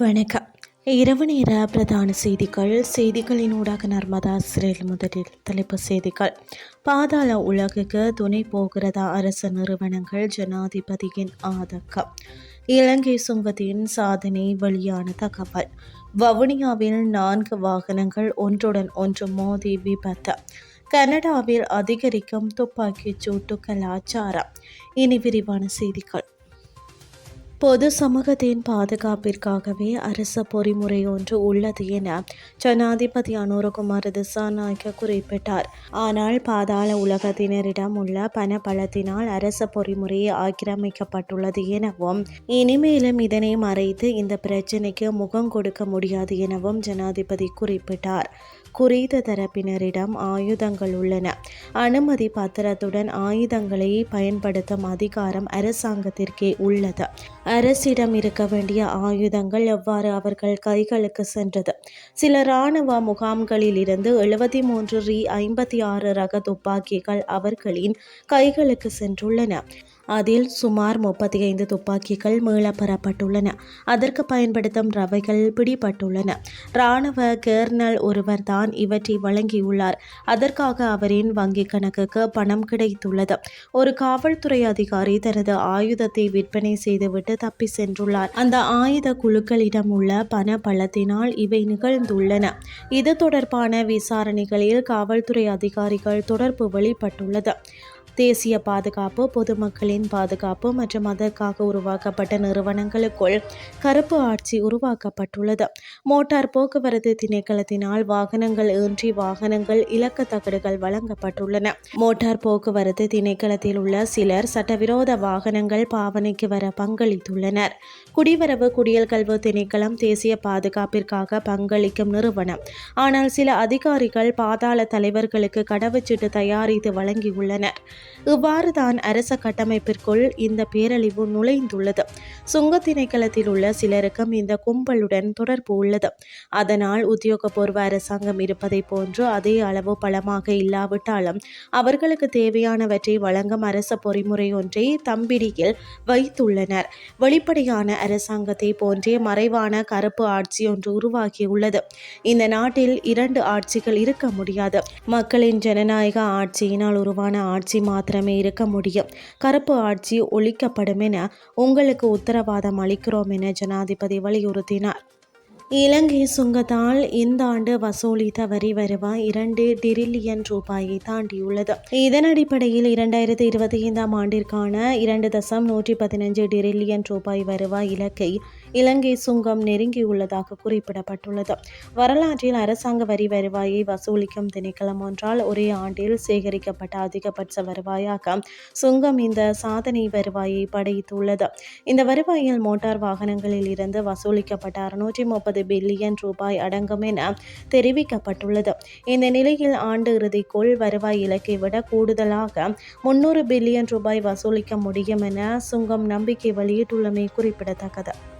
வணக்கம். இரவு நேர பிரதான செய்திகள். செய்திகளின் ஊடாக நர்மதா சிறையில் முதலில் தலைப்பு செய்திகள். பாதாள உலகுக்கு துணை போகிறதா அரசு நிறுவனங்கள் ஜனாதிபதியின் ஆதக்கம் இலங்கை சுங்கத்தின் சாதனை வெளியான தகவல். வவுனியாவில் நான்கு வாகனங்கள் ஒன்றுடன் ஒன்று மோதி விபத்து. கனடாவில் அதிகரிக்கும் துப்பாக்கிச் சூட்டு கலாச்சாரம். இனி விரிவான செய்திகள். பொது சமூகத்தின் பாதுகாப்பிற்காகவே அரச பொறிமுறை ஒன்று உள்ளது என ஜனாதிபதி அனுரகுமார் திசாநாயக்க குறிப்பிட்டார். ஆனால் பாதாள உலகத்தினரிடம் உள்ள பண பலத்தினால் அரச பொறிமுறையை ஆக்கிரமிக்கப்பட்டுள்ளது எனவும் இனிமேலும் இதனை மறைத்து இந்த பிரச்சினைக்கு முகம் கொடுக்க முடியாது எனவும் ஜனாதிபதி குறிப்பிட்டார். குறித்த தரப்பினரிடம் ஆயுதங்கள் உள்ளன. அனுமதி பத்திரத்துடன் ஆயுதங்களை பயன்படுத்தும் அதிகாரம் அரசாங்கத்திற்கே உள்ளது. அரசிடம் இருக்க வேண்டிய ஆயுதங்கள் எவ்வாறு அவர்கள் கைகளுக்கு சென்றது? சில இராணுவ முகாம்களில் இருந்து எழுபத்தி மூன்று ரி ஐம்பத்தி ஆறு ரக துப்பாக்கிகள் அவர்களின் கைகளுக்கு சென்றுள்ளன. அதில் சுமார் முப்பத்தி ஐந்து துப்பாக்கிகள் மீளப்பெறப்பட்டுள்ளன. அதற்கு பயன்படுத்தும் ரவைகள் பிடிபட்டுள்ளன. இராணுவ கேர்னல் ஒருவர் தான் இவற்றை வழங்கியுள்ளார். அதற்காக அவரின் வங்கிக் கணக்குக்கு பணம் கிடைத்துள்ளது. ஒரு காவல்துறை அதிகாரி தனது ஆயுதத்தை விற்பனை செய்துவிட்டு தப்பி சென்றுள்ளார். அந்த ஆயுத குழுக்களிடம் உள்ள பண பலத்தினால் இவை நிகழ்ந்துள்ளன. இது தொடர்பான விசாரணைகளில் காவல்துறை அதிகாரிகள் தொடர்பு வெளிப்பட்டுள்ளது. தேசிய பாதுகாப்பு பொதுமக்களின் பாதுகாப்பு மற்றும் அதற்காக உருவாக்கப்பட்ட நிறுவனங்களுக்குள் கருப்பு ஆட்சி உருவாக்கப்பட்டுள்ளது. மோட்டார் போக்குவரத்து திணைக்களத்தினால் வாகனங்கள் ஏன்றி வாகனங்கள் இலக்க தகடுகள் வழங்கப்பட்டுள்ளன. மோட்டார் போக்குவரத்து திணைக்களத்தில் உள்ள சிலர் சட்டவிரோத வாகனங்கள் பாவனைக்கு வர பங்களித்துள்ளனர். குடிவரவு குடியல் கல்வி திணைக்களம் தேசிய பாதுகாப்பிற்காக பங்களிக்கும் நிறுவனம். ஆனால் சில அதிகாரிகள் பாதாள தலைவர்களுக்கு கடவுச்சீட்டு தயாரித்து வழங்கியுள்ளனர். இவ்வாறு தான் அரச கட்டமைப்பிற்குள் இந்த பேரழிவு நுழைந்துள்ளது. சுங்க திணைக்களத்தில் உள்ள சிலருக்கும் இந்த கும்பலுடன் தொடர்பு உள்ளது. அதனால் உத்தியோகபூர்வ அரசாங்கம் இருப்பதை போன்று அதே அளவு பலமாக இல்லாவிட்டாலும் அவர்களுக்கு தேவையானவற்றை வழங்கும் அரச பொறிமுறை ஒன்றை தம்பிடியில் வைத்துள்ளனர். வெளிப்படையான அரசாங்கத்தை போன்றே மறைவான கருப்பு ஆட்சி ஒன்று உருவாகியுள்ளது. இந்த நாட்டில் இரண்டு ஆட்சிகள் இருக்க முடியாது. மக்களின் ஜனநாயக ஆட்சியினால் உருவான ஆட்சி மாத்திரமே இருக்க முடியும். கருப்பு ஆட்சி ஒழிக்கப்படும் என உங்களுக்கு உத்தரவாதம் அளிக்கிறோம் என ஜனாதிபதி வலியுறுத்தினார். இலங்கை சுங்கத்தால் இந்த ஆண்டு வசூலித்த வரி வருவாய் இரண்டு டிரில்லியன் ரூபாயை தாண்டியுள்ளது. இதன் அடிப்படையில் இரண்டாயிரத்தி இருபத்தி ஐந்தாம் ஆண்டிற்கான இரண்டு தசம் நூற்றி பதினஞ்சு டிரில்லியன் ரூபாய் வருவாய் இலக்கை இலங்கை சுங்கம் நெருங்கியுள்ளதாக குறிப்பிடப்பட்டுள்ளது. வரலாற்றில் அரசாங்க வரி வருவாயை வசூலிக்கும் திணைக்களம் ஒன்றால் ஒரே ஆண்டில் சேகரிக்கப்பட்ட அதிகபட்ச வருவாயாக சுங்கம் இந்த சாதனை வருவாயை படைத்துள்ளது. இந்த வருவாயில் மோட்டார் வாகனங்களில் இருந்து வசூலிக்கப்பட்ட அறுநூற்றி முப்பது பில்லியன் ரூபாய் அடங்கும் என தெரிவிக்கப்பட்டுள்ளது. இந்த நிலையில் ஆண்டு இறுதிக்குள் வருவாய் இலக்கை விட கூடுதலாக முன்னூறு பில்லியன் ரூபாய் வசூலிக்க முடியும் என சுங்கம் நம்பிக்கை வெளியிட்டுள்ளமை குறிப்பிடத்தக்கது.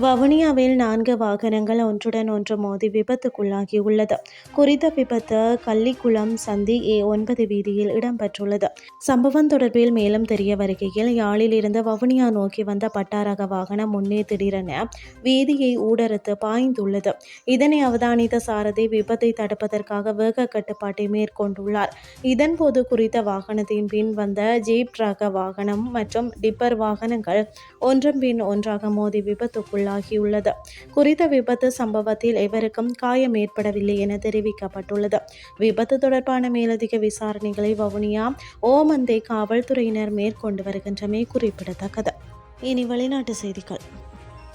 வவுனியாவில் நான்கு வாகனங்கள் ஒன்றுடன் ஒன்று மோதி விபத்துக்குள்ளாகியுள்ளது குறித்த விபத்து கள்ளிக்குளம் சந்தி ஏ ஒன்பது வீதியில் இடம்பெற்றுள்ளது. சம்பவம் தொடர்பில் மேலும் தெரிய வருகையில் யாழில் இருந்து வவுனியா நோக்கி வந்த பட்டாரக வாகனம் முன்னே திடீரென வீதியை ஊடறுத்து பாய்ந்துள்ளது. இதனை அவதானித்த சாரதி விபத்தை தடுப்பதற்காக வேக கட்டுப்பாட்டை மேற்கொண்டுள்ளார். இதன்போது குறித்த வாகனத்தின் பின் வந்த ஜீப் ரக வாகனம் மற்றும் டிப்பர் வாகனங்கள் ஒன்றன் பின் ஒன்றாக மோதி விபத்துக்குள் உள்ளாகியுள்ளது குறித்த விபத்து சம்பவத்தில் எவருக்கும் காயம் ஏற்படவில்லை என தெரிவிக்கப்பட்டுள்ளது. விபத்து தொடர்பான மேலதிக விசாரணைகளை வவுனியா ஓமந்தை காவல்துறையினர் மேற்கொண்டு வருகின்றமை குறிப்பிடத்தக்கது. இனி வெளிநாட்டு செய்திகள்.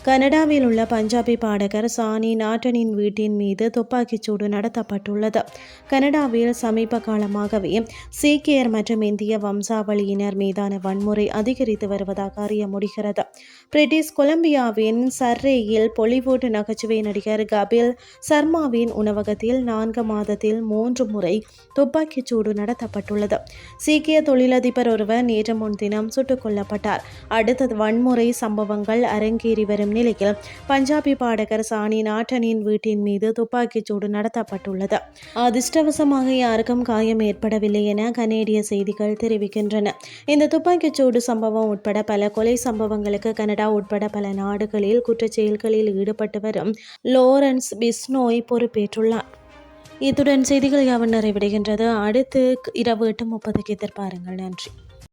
கனடாவில் உள்ள பஞ்சாபி பாடகர் சானி நாட்டனின் வீட்டின் மீது துப்பாக்கிச்சூடு நடத்தப்பட்டுள்ளது. கனடாவில் சமீப காலமாகவே சீக்கியர் மற்றும் இந்திய வம்சாவளியினர் மீதான வன்முறை அதிகரித்து வருவதாக அறிய முடிகிறது. பிரிட்டிஷ் கொலம்பியாவின் சர்ரேயில் பொலிவுட் நகைச்சுவை நடிகர் கபில் சர்மாவின் உணவகத்தில் நான்கு மாதத்தில் மூன்று முறை துப்பாக்கிச்சூடு நடத்தப்பட்டுள்ளது. சீக்கிய தொழிலதிபர் ஒருவர் நேற்று முன்தினம் சுட்டுக் கொல்லப்பட்டார். அடுத்த வன்முறை சம்பவங்கள் அரங்கேறி வரும் நிலையில் பஞ்சாபி பாடகர் சானி நாட்டனின் வீட்டின் மீது துப்பாக்கிச் சூடு நடத்தப்பட்டுள்ளது. அதிர்ஷ்டவசமாக யாருக்கும் காயம் ஏற்படவில்லை என கனேடிய செய்திகள் தெரிவிக்கின்றன. இந்த துப்பாக்கிச் சூடு சம்பவம் உட்பட பல கொலை சம்பவங்களுக்கு கனடா உட்பட பல நாடுகளில் குற்றச் செயல்களில் ஈடுபட்டு வரும் லோரன்ஸ் பிஸ்னோய் பொறுப்பேற்றுள்ளார். இத்துடன் செய்திகள் யாவன் நிறைவடைகின்றது. அடுத்து இரவு எட்டு முப்பதுக்கு எதிர்பாருங்கள். நன்றி.